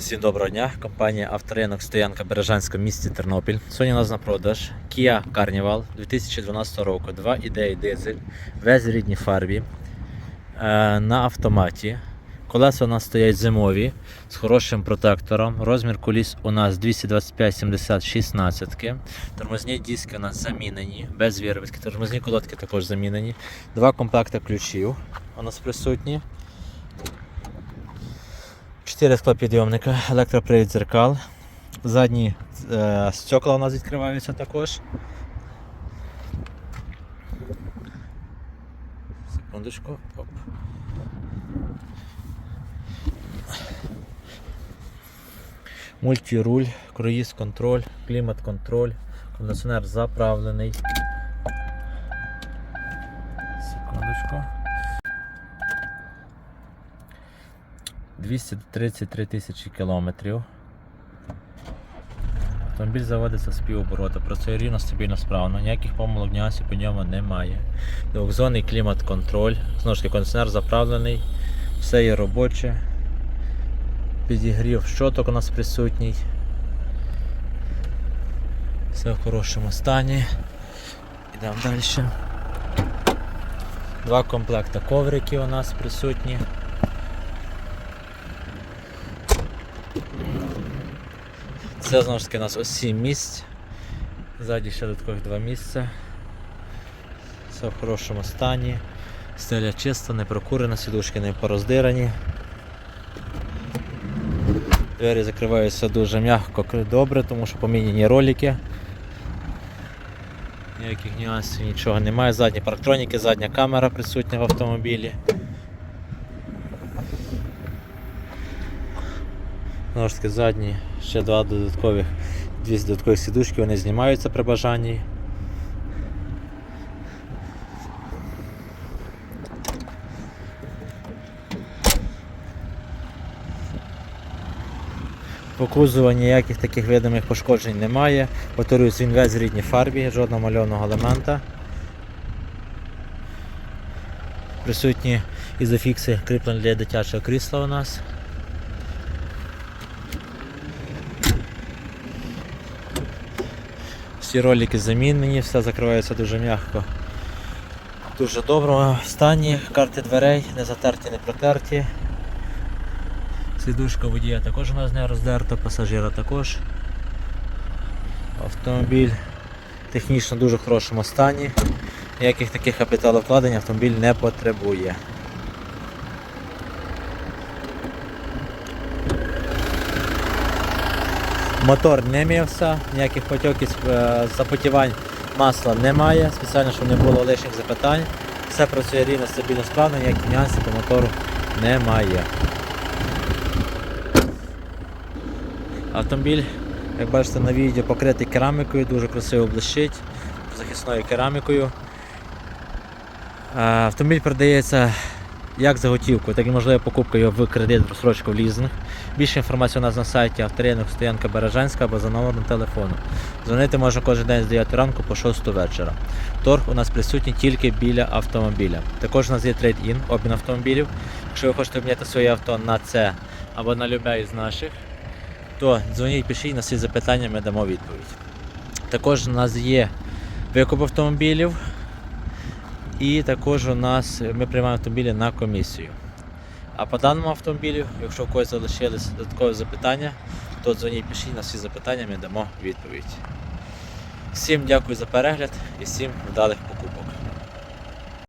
Всім доброго дня. Компанія Авторинок Стоянка Бережанська в місті Тернопіль. Сьогодні у нас на продаж Kia Carnival 2012 року. 2.9 дизель, весь в рідній фарбі е, на автоматі. Колеса у нас стоять зимові з хорошим протектором. Розмір коліс у нас 225-70 16. Тормозні диски у нас замінені, без вірвитки. Тормозні колодки також замінені. Два комплекти ключів у нас присутні. 4 склопідйомника, електропривід дзеркал. Задні е, стекла у нас відкриваються також. Секундочку. Оп. Мультируль, круїз контроль, клімат контроль, кондиціонер заправлений. Секундочку. 233 тисячі кілометрів. Автомобіль заводиться з півоборота, працює рівно, стабільно, справно, ніяких помилок нюансів по ньому немає. Двохзонний клімат-контроль, знову ж таки кондиціонер заправлений, все є робоче. Підігрів щоток у нас присутній. Все в хорошому стані. Йдемо далі. Два комплекти ковриків у нас присутні. Це знову ж таки у нас ось 7 місць. Ззаді ще додаткових 2 місця. Все в хорошому стані. Стеля чиста, не прокурена, сідушки не пороздирані. Двері закриваються дуже м'яко, добре, тому що поміняні ролики. Ніяких нюансів, нічого немає. Задні парктроніки, задня камера присутня в автомобілі. Знову ж таки, задні ще два додаткових, дві додаткові сідушки, вони знімаються при бажанні. По кузову ніяких таких видимих пошкоджень немає. Повторюсь, він весь в рідній фарбі, жодного мальованого елемента. Присутні ізофікси кріплені для дитячого крісла у нас. Всі ролики замінені, все закривається дуже м'яко. Дуже доброму стані, карти дверей, не затерті, не протерті. Сідушка водія також у нас не роздерта, пасажира також. Автомобіль технічно в дуже хорошому стані. Ніяких таких капіталовкладень автомобіль не потребує. Мотор не мівся, ніяких потьоків е, запотівань масла немає, спеціально, щоб не було лишніх запитань. Все працює рівно, стабільно, справно, ніяких нюансів по мотору немає. Автомобіль, як бачите на відео, покритий керамікою, дуже красиво блищить, захисною керамікою. Е, Автомобіль продається як за готівку, так і можливо покупка його в кредит, в розсрочку в лізинг. Більше інформації у нас на сайті авторинок Стоянка Бережанська або за номером телефону. Дзвонити можна кожен день з 9 ранку по 6 вечора. Торг у нас присутній тільки біля автомобіля. Також у нас є трейд-ін, обмін автомобілів. Якщо ви хочете обміняти своє авто на це або на любе із наших, то дзвоніть, пишіть на всі запитання, ми дамо відповідь. Також у нас є викуп автомобілів. І також у нас ми приймаємо автомобілі на комісію. А по даному автомобілю, якщо у когось залишились додаткові запитання, то дзвоніть, пишіть на всі запитання, ми дамо відповідь. Всім дякую за перегляд і всім вдалих.